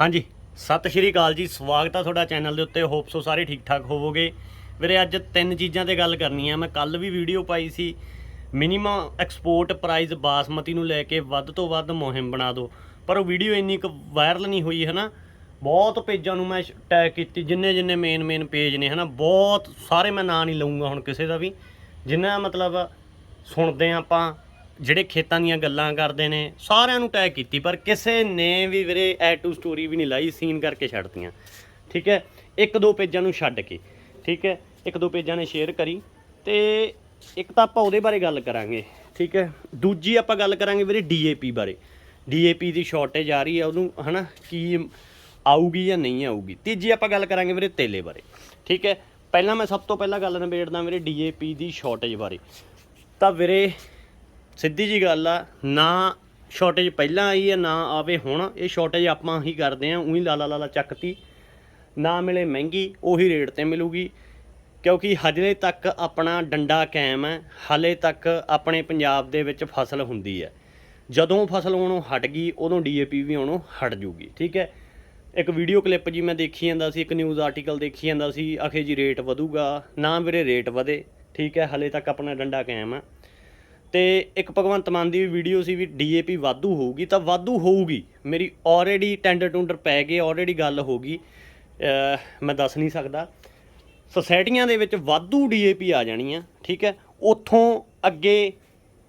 ਹਾਂਜੀ। ਸਤਿ ਸ਼੍ਰੀ ਅਕਾਲ ਜੀ। ਸਵਾਗਤ ਆ ਤੁਹਾਡਾ ਚੈਨਲ ਦੇ ਉੱਤੇ। ਹੋਪ ਸੋ ਸਾਰੇ ਠੀਕ ਠਾਕ ਹੋਵੋਗੇ। ਵੀਰੇ, ਅੱਜ ਤਿੰਨ ਚੀਜ਼ਾਂ ਤੇ ਗੱਲ ਕਰਨੀ ਆ। ਮੈਂ ਕੱਲ ਵੀ ਵੀਡੀਓ ਪਾਈ ਸੀ। ਮਿਨੀਮਮ ਐਕਸਪੋਰਟ ਪ੍ਰਾਈਸ ਬਾਸਮਤੀ ਨੂੰ ਲੈ ਕੇ ਵੱਧ ਤੋਂ ਵੱਧ ਮੁਹਿੰਮ ਬਣਾ ਦਿਓ। ਪਰ ਉਹ ਵੀਡੀਓ ਇੰਨੀ ਕੁ ਵਾਇਰਲ ਨਹੀਂ ਹੋਈ, ਹਨਾ? ਬਹੁਤ ਪੇਜਾਂ ਨੂੰ ਮੈਂ ਟੈਗ ਕੀਤੀ। ਜਿੰਨੇ ਜਿੰਨੇ ਮੇਨ ਮੇਨ ਪੇਜ ਨੇ, ਹਨਾ? ਬਹੁਤ ਸਾਰੇ ਮੈਂ ਨਾਂ ਨਹੀਂ ਲਊਂਗਾ ਹੁਣ ਕਿਸੇ ਦਾ ਵੀ। ਜਿੰਨਾ ਮਤਲਬ ਸੁਣਦੇ ਹਾਂ ਆਪਾਂ। ਜਿਹੜੇ ਖੇਤਾਂ ਦੀਆਂ ਗੱਲਾਂ ਕਰਦੇ ਨੇ, ਸਾਰਿਆਂ ਨੂੰ ਟੈਗ ਕੀਤੀ, ਪਰ ਕਿਸੇ ਨੇ ਵੀ ਵੀਰੇ ਐ ਟੂ ਸਟੋਰੀ ਵੀ ਨਹੀਂ ਲਾਈ ਸੀਨ ਕਰਕੇ ਛੱਡਤੀਆਂ। ਠੀਕ ਹੈ? ਇੱਕ ਦੋ ਪੇਜਾਂ ਨੂੰ ਛੱਡ ਕੇ। ਠੀਕ ਹੈ? ਇੱਕ ਦੋ ਪੇਜਾਂ ਨੇ ਸ਼ੇਅਰ ਕਰੀ ਤੇ ਇੱਕ ਤਾਂ ਆਪਾਂ ਉਹਦੇ ਬਾਰੇ ਗੱਲ ਕਰਾਂਗੇ। ਠੀਕ ਹੈ? ਦੂਜੀ ਆਪਾਂ ਗੱਲ ਕਰਾਂਗੇ ਵੀਰੇ ਡੀਏਪੀ ਬਾਰੇ। ਡੀਏਪੀ ਦੀ ਸ਼ਾਰਟੇਜ ਆ ਰਹੀ ਹੈ, ਉਹਨੂੰ ਹਨਾ, ਕੀ ਆਊਗੀ ਜਾਂ ਨਹੀਂ ਆਊਗੀ। ਤੀਜੀ ਆਪਾਂ ਗੱਲ ਕਰਾਂਗੇ ਵੀਰੇ ਤੇਲੇ ਬਾਰੇ। ਠੀਕ ਹੈ? ਪਹਿਲਾਂ ਮੈਂ ਸਭ ਤੋਂ ਪਹਿਲਾਂ ਗੱਲ ਨਿਬੇੜਦਾ ਵੀਰੇ ਡੀਏਪੀ ਦੀ ਸ਼ਾਰਟੇਜ ਬਾਰੇ। ਤਾਂ ਵੀਰੇ ਸਿੱਧੀ ਜੀ ਗੱਲ ਆ, ਨਾ ਸ਼ਾਰਟੇਜ ਪਹਿਲਾਂ ਆਈ ਹੈ ਨਾ ਆਵੇ ਹੁਣ, ਇਹ ਸ਼ਾਰਟੇਜ ਆਪਾਂ ਹੀ ਕਰਦੇ ਆ ਉਹੀ ਲਾਲਾ ਲਾਲਾ ਚੱਕਤੀ। ਨਾ ਮਿਲੇ ਮਹਿੰਗੀ, ਉਹੀ ਰੇਟ ਤੇ ਮਿਲੂਗੀ। ਕਿਉਂਕਿ ਹਜੇ ਤੱਕ ਆਪਣਾ ਡੰਡਾ ਕਾਇਮ ਹੈ, ਹਲੇ ਤੱਕ ਆਪਣੇ ਪੰਜਾਬ ਦੇ ਵਿੱਚ ਫਸਲ ਹੁੰਦੀ ਹੈ। ਜਦੋਂ ਫਸਲ ਆਉਣੋਂ ਹਟ ਗਈ, ਉਦੋਂ ਡੀਏਪੀ ਵੀ ਆਉਣੋਂ ਹਟ ਜੂਗੀ, ਠੀਕ ਹੈ? ਇੱਕ ਵੀਡੀਓ ਕਲਿੱਪ ਜੀ ਮੈਂ ਦੇਖੀ ਜਾਂਦਾ ਸੀ, ਇੱਕ ਨਿਊਜ਼ ਆਰਟੀਕਲ ਦੇਖੀ ਜਾਂਦਾ ਸੀ, ਆਖੇ ਜੀ ਰੇਟ ਵਧੂਗਾ, ਨਾ ਵੀਰੇ ਰੇਟ ਵਧੇ, ਠੀਕ ਹੈ? ਹਲੇ ਤੱਕ ਆਪਣਾ ਡੰਡਾ ਕਾਇਮ ਹੈ। ਤੇ ਇੱਕ ਭਗਵੰਤ ਮਾਨ ਦੀ ਵੀ ਵੀਡੀਓ ਸੀ ਵੀ ਡੀਏਪੀ ਵਾਧੂ ਹੋਊਗੀ, ਤਾਂ ਵਾਧੂ ਹੋਊਗੀ। ਮੇਰੀ ਆਲਰੇਡੀ ਟੈਂਡਰ ਟੁੰਡਰ ਪੈ ਗਏ ਆਲਰੇਡੀ ਗੱਲ ਹੋ ਗਈ। ਮੈਂ ਦੱਸ ਨਹੀਂ ਸਕਦਾ। ਸੋਸਾਇਟੀਆਂ ਦੇ ਵਿੱਚ ਵਾਧੂ ਡੀਏਪੀ ਆ ਜਾਣੀ ਆ ਠੀਕ ਹੈ? ਉੱਥੋਂ ਅੱਗੇ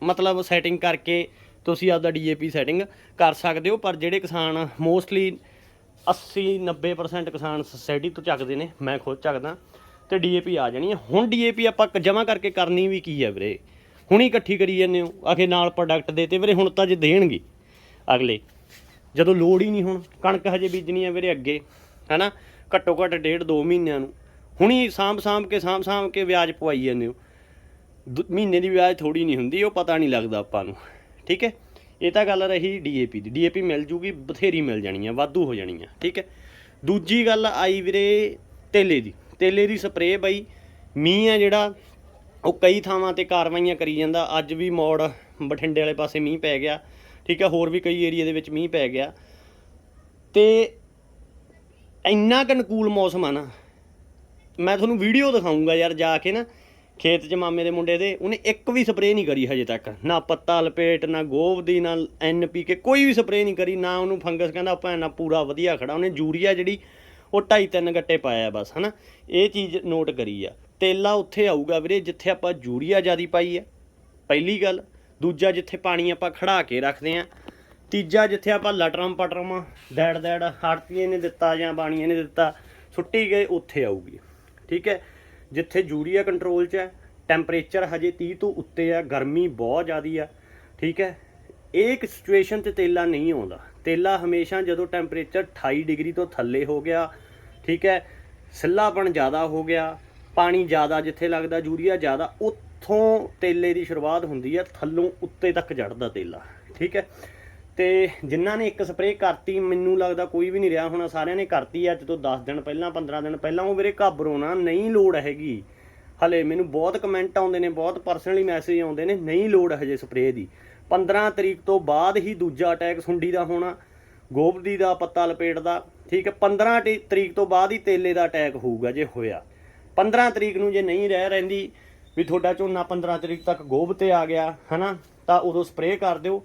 ਮਤਲਬ ਸੈਟਿੰਗ ਕਰਕੇ ਤੁਸੀਂ ਆਪਦਾ ਡੀਏਪੀ ਸੈਟਿੰਗ ਕਰ ਸਕਦੇ ਹੋ, ਪਰ ਜਿਹੜੇ ਕਿਸਾਨ ਮੋਸਟਲੀ 80 90% ਕਿਸਾਨ ਸੋਸਾਇਟੀ ਤੋਂ ਚੱਕਦੇ ਨੇ, ਮੈਂ ਖੁਦ ਚੱਕਦਾ, ਤੇ ਡੀਏਪੀ ਆ ਜਾਣੀ ਹੈ ਹੁਣ ਡੀਏਪੀ ਆਪਾਂ ਜਮਾ ਕਰਕੇ ਕਰਨੀ ਵੀ ਕੀ ਹੈ ਵੀਰੇ? ਹੁਣੀ ਇਕੱਠੀ ਕਰੀ ਜਾਂਦੇ ਹੋ, ਆਖੇ ਨਾਲ ਪ੍ਰੋਡਕਟ ਦੇ ਤੇ ਵੀਰੇ ਹੁਣ ਤਾਂ ਜੇ ਦੇਣਗੇ। ਅਗਲੇ, ਜਦੋਂ ਲੋੜ ਹੀ ਨਹੀਂ ਹੁਣ, ਕਣਕ ਹਜੇ ਬੀਜਣੀ ਹੈ ਵੀਰੇ ਅੱਗੇ, ਹੈਨਾ? ਘੱਟੋ ਘੱਟ ਡੇਢ ਦੋ ਮਹੀਨਿਆਂ ਨੂੰ। ਹੁਣੀ ਸਾਂਭ ਸਾਂਭ ਕੇ ਸਾਂਭ ਸਾਂਭ ਕੇ ਵਿਆਜ ਪਵਾਈ ਜਾਂਦੇ ਹੋ। ਦੁ- ਮਹੀਨੇ ਦੀ ਵਿਆਜ ਥੋੜੀ ਨਹੀਂ ਹੁੰਦੀ, ਉਹ ਪਤਾ ਨਹੀਂ ਲੱਗਦਾ ਆਪਾਂ ਨੂੰ, ਠੀਕ ਹੈ? ਇਹ ਤਾਂ ਗੱਲ ਰਹੀ ਡੀਏਪੀ ਦੀ। ਡੀਏਪੀ ਮਿਲ ਜੂਗੀ, ਬਥੇਰੀ ਮਿਲ ਜਾਣੀ ਆ, ਵਾਧੂ ਹੋ ਜਾਣੀ ਆ, ਠੀਕ ਹੈ? ਦੂਜੀ ਗੱਲ ਆਈ ਵੀਰੇ ਤੇਲੇ ਦੀ। ਤੇਲੇ ਦੀ ਸਪਰੇਅ ਬਈ, ਮੀਂਹ ਆ ਜਿਹੜਾ ਉਹ ਕਈ ਥਾਵਾਂ ਤੇ ਕਾਰਵਾਈਆਂ ਕਰੀ ਜਾਂਦਾ। ਅੱਜ ਵੀ ਮੋੜ ਬਠਿੰਡੇ ਵਾਲੇ ਪਾਸੇ ਮੀਂਹ ਪੈ ਗਿਆ। ਠੀਕ ਹੈ ਹੋਰ ਵੀ ਕਈ ਏਰੀਆ ਦੇ ਵਿੱਚ ਮੀਂਹ ਪੈ ਗਿਆ। ਤੇ ਇੰਨਾ ਕੁ ਅਨੁਕੂਲ ਮੌਸਮ ਆ ਨਾ, ਮੈਂ ਤੁਹਾਨੂੰ ਵੀਡੀਓ ਦਿਖਾਉਂਗਾ ਯਾਰ ਜਾ ਕੇ ਨਾ, ਖੇਤ 'ਚ ਮਾਮੇ ਦੇ ਮੁੰਡੇ ਦੇ, ਉਹਨੇ ਇੱਕ ਵੀ ਸਪਰੇਅ ਨਹੀਂ ਕਰੀ ਹਜੇ ਤੱਕ। ਨਾ ਪੱਤਾ ਲਪੇਟ, ਨਾ ਗੋਭ ਦੀ, ਨਾ ਐਨਪੀਕੇ ਕੋਈ ਵੀ ਸਪਰੇਅ ਨਹੀਂ ਕਰੀ, ਨਾ ਉਹਨੂੰ ਫੰਗਸ ਕਹਿੰਦਾ ਭੈਣ ਨਾ ਪੂਰਾ ਵਧੀਆ ਖੜਾ। ਉਹਨੇ ਯੂਰੀਆ ਜਿਹੜੀ, ਉਹ ਢਾਈ ਤਿੰਨ ਗੱਟੇ ਪਾਇਆ ਬਸ, ਹਨਾ? ਇਹ ਚੀਜ਼ ਨੋਟ ਕਰੀ ਆ। ਤੇਲਾ ਉੱਥੇ ਆਊਗਾ ਵੀਰੇ, ਜਿੱਥੇ ਆਪਾਂ ਯੂਰੀਆ ਜਿਆਦੀ ਪਾਈ ਹੈ। ਪਹਿਲੀ ਗੱਲ, ਦੂਜਾ ਜਿੱਥੇ ਪਾਣੀ ਆਪਾਂ ਖੜਾ ਕੇ ਰੱਖਦੇ ਆ ਤੀਜਾ ਜਿੱਥੇ ਆਪਾਂ ਲਟਰਮ ਪਟਰਮ, ਦੈੜ ਦੈੜ ਹੜਤੀਏ ਨੇ ਦਿੱਤਾ ਜਾਂ ਬਾਣੀਏ ਨੇ ਦਿੱਤਾ, ਸੁੱਟੀ ਗਏ, ਉੱਥੇ ਆਊਗੀ। ਠੀਕ ਹੈ? ਜਿੱਥੇ ਯੂਰੀਆ ਕੰਟਰੋਲ 'ਚ ਹੈ ਟੈਂਪਰੇਚਰ ਹਜੇ 30 ਤੋਂ ਉੱਤੇ ਆ ਗਰਮੀ ਬਹੁਤ ਜ਼ਿਆਦੀ ਆ। ਠੀਕ ਹੈ? ਇਹ ਇੱਕ ਸਿਚੁਏਸ਼ਨ ਤੇ ਤੇਲਾ ਨਹੀਂ ਆਉਂਦਾ। ਤੇਲਾ ਹਮੇਸ਼ਾ ਜਦੋਂ ਟੈਂਪਰੇਚਰ 28 ਡਿਗਰੀ ਤੋਂ ਥੱਲੇ ਹੋ ਗਿਆ, ਠੀਕ ਹੈ? ਸਿੱਲਾਪਣ ਜ਼ਿਆਦਾ ਹੋ ਗਿਆ ਪਾਣੀ ਜ਼ਿਆਦਾ ਜਿੱਥੇ ਲੱਗਦਾ, ਯੂਰੀਆ ਜ਼ਿਆਦਾ, ਉੱਥੋਂ ਤੇਲੇ ਦੀ ਸ਼ੁਰੂਆਤ ਹੁੰਦੀ ਹੈ ਥੱਲੋਂ ਉੱਤੇ ਤੱਕ ਚੜਦਾ ਤੇਲਾ, ਠੀਕ ਹੈ? ਤੇ ਜਿਨ੍ਹਾਂ ਨੇ ਇੱਕ ਸਪਰੇਅ ਕਰਤੀ, ਮੈਨੂੰ ਲੱਗਦਾ ਕੋਈ ਵੀ ਨਹੀਂ ਰਿਹਾ ਹੋਣਾ, ਸਾਰਿਆਂ ਨੇ ਕਰਤੀ ਅੱਜ ਤੋਂ 10 ਦਿਨ ਪਹਿਲਾਂ 15 ਦਿਨ ਪਹਿਲਾਂ, ਉਹ ਵੀਰੇ ਘਾਬਰੋ ਨਾ, ਨਹੀਂ ਲੋੜ ਹੈਗੀ। ਹਲੇ ਮੈਨੂੰ ਬਹੁਤ ਕਮੈਂਟ ਆਉਂਦੇ ਨੇ, ਬਹੁਤ ਪਰਸਨਲੀ ਮੈਸੇਜ ਆਉਂਦੇ ਨੇ, ਨਹੀਂ ਲੋੜ ਹਜੇ ਸਪਰੇਅ ਦੀ। 15 ਤਰੀਕ ਤੋਂ ਬਾਅਦ ਹੀ ਦੂਜਾ ਅਟੈਕ ਸੁੰਡੀ ਦਾ ਹੋਣਾ ਗੋਬਦੀ ਦਾ, ਪੱਤਾ ਲਪੇਟ ਦਾ, ਠੀਕ ਹੈ? 15 ਟੀ- ਤਰੀਕ ਤੋਂ ਬਾਅਦ ਹੀ ਤੇਲੇ ਦਾ ਅਟੈਕ ਹੋਊਗਾ ਜੇ ਹੋਇਆ। 15 ਤਰੀਕ ਨੂੰ ਜੇ ਨਹੀਂ ਰਹਿ ਰਹਿੰਦੀ ਵੀ ਤੁਹਾਡਾ ਝੋਨਾ 15 ਤਰੀਕ ਤੱਕ ਗੋਭ ਤੇ ਆ ਗਿਆ, ਹਨਾ, ਤਾਂ ਉਦੋਂ ਸਪਰੇਅ ਕਰ ਦਿਓ।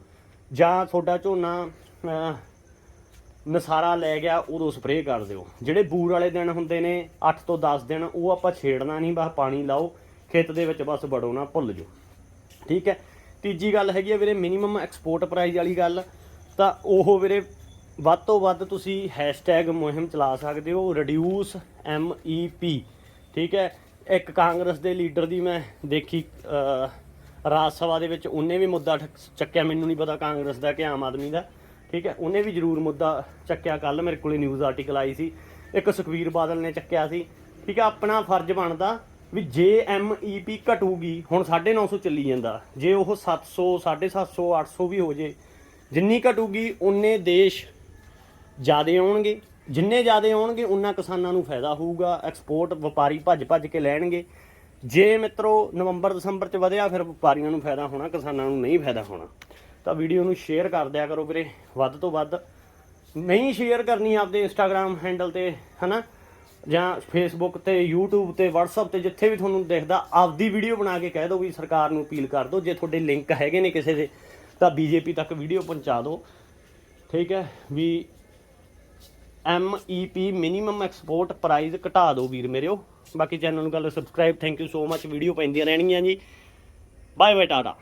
ਜਾਂ ਤੁਹਾਡਾ ਝੋਨਾ ਨਸਾਰਾ ਲੈ ਗਿਆ, ਉਦੋਂ ਸਪਰੇਅ ਕਰ ਦਿਓ। ਜਿਹੜੇ ਬੂਰ ਵਾਲੇ ਦਿਨ ਹੁੰਦੇ ਨੇ 8 ਤੋਂ 10 ਦਿਨ, ਉਹ ਆਪਾਂ ਛੇੜਨਾ ਨਹੀਂ, ਬਸ ਪਾਣੀ ਲਾਓ, ਖੇਤ ਦੇ ਵਿੱਚ ਬਸ ਵੜੋ ਨਾ, ਭੁੱਲ ਜਾਓ। ਠੀਕ ਹੈ? ਤੀਜੀ ਗੱਲ ਹੈਗੀ ਹੈ ਵੀਰੇ ਮਿਨੀਮਮ ਐਕਸਪੋਰਟ ਪ੍ਰਾਈਸ ਵਾਲੀ ਗੱਲ। ਤਾਂ ਉਹ ਵੀਰੇ, ਵੱਧ ਤੋਂ ਵੱਧ ਤੁਸੀਂ ਹੈਸ਼ਟੈਗ ਮੁਹਿੰਮ ਚਲਾ ਸਕਦੇ ਹੋ ਰਿਡਿਊਸ ਐੱਮ ਈ ਪੀ ਠੀਕ ਹੈ, ਇੱਕ ਕਾਂਗਰਸ ਦੇ ਲੀਡਰ ਦੀ ਮੈਂ ਦੇਖੀ ਰਾਜ ਸਭਾ ਦੇ ਵਿੱਚ ਉਹਨੇ ਵੀ ਮੁੱਦਾ ਠ- ਚੱਕਿਆ, ਮੈਨੂੰ ਨਹੀਂ ਪਤਾ ਕਾਂਗਰਸ ਦਾ ਕਿ ਆਮ ਆਦਮੀ ਦਾ, ਠੀਕ ਹੈ, ਉਹਨੇ ਵੀ ਜ਼ਰੂਰ ਮੁੱਦਾ ਚੱਕਿਆ ਕੱਲ ਮੇਰੇ ਕੋਲੇ ਨਿਊਜ਼ ਆਰਟੀਕਲ ਆਈ ਸੀ, ਇੱਕ ਸੁਖਵੀਰ ਬਾਦਲ ਨੇ ਚੱਕਿਆ ਸੀ, ਠੀਕ ਹੈ, ਆਪਣਾ ਫਰਜ਼ ਬਣਦਾ ਵੀ ਜੇ MEP ਘਟੂਗੀ, ਹੁਣ 950 ਚੱਲੀ ਜਾਂਦਾ, ਜੇ ਉਹ 700 750 800 ਵੀ ਹੋ ਜੇ, ਜਿੰਨੀ ਘਟੂਗੀ ਉਨੇ ਦੇਸ਼ ਜਿਆਦੇ ਆਉਣਗੇ ਜਿੰਨੇ ਜਿਆਦੇ ਆਉਣਗੇ, ਉਨਾ ਕਿਸਾਨਾਂ ਨੂੰ ਫਾਇਦਾ ਹੋਊਗਾ ਐਕਸਪੋਰਟ ਵਪਾਰੀ ਭੱਜ ਭੱਜ ਕੇ ਲੈਣਗੇ। ਜੇ ਮਿੱਤਰੋ, ਨਵੰਬਰ, ਦਸੰਬਰ ਚ ਵਧਿਆ, ਫਿਰ ਵਪਾਰੀਆਂ ਨੂੰ ਫਾਇਦਾ ਹੋਣਾ, ਕਿਸਾਨਾਂ ਨੂੰ ਨਹੀਂ ਫਾਇਦਾ ਹੋਣਾ। ਤਾਂ ਵੀਡੀਓ ਨੂੰ ਸ਼ੇਅਰ ਕਰ ਦਿਆ ਕਰੋ ਵੀਰੇ, ਵੱਧ ਤੋਂ ਵੱਧ। ਨਹੀਂ ਸ਼ੇਅਰ ਕਰਨੀ ਆਪਦੇ ਇੰਸਟਾਗ੍ਰam ਹੈਂਡਲ ਤੇ, ਹਨਾ? ਜਾਂ ਫੇਸਬੁੱਕ ਤੇ, YouTube ਤੇ, WhatsApp ਤੇ, ਜਿੱਥੇ ਵੀ ਤੁਹਾਨੂੰ ਦਿਖਦਾ, ਆਪਦੀ ਵੀਡੀਓ ਬਣਾ ਕੇ ਕਹਿ ਦਿਓ ਵੀ ਸਰਕਾਰ ਨੂੰ ਅਪੀਲ ਕਰ ਦਿਓ, ਜੇ ਤੁਹਾਡੇ ਲਿੰਕ ਹੈਗੇ ਨੇ ਕਿਸੇ ਦੇ, ਤਾਂ ਬੀਜੇਪੀ ਤੱਕ ਵੀਡੀਓ ਪਹੁੰਚਾ ਦਿਓ। ਠੀਕ ਹੈ, ਵੀ MEP ਮਿਨੀਮਮ ਐਕਸਪੋਰਟ ਪ੍ਰਾਈਸ ਘਟਾ ਦਿਓ ਵੀਰ ਮੇਰਿਓ ਬਾਕੀ ਚੈਨਲ ਨੂੰ ਕਰ ਲਓ subscribe thank you so much video ਪੈਂਦੀਆਂ ਰਹਿਣਗੀਆਂ ਜੀ। Bye bye Tata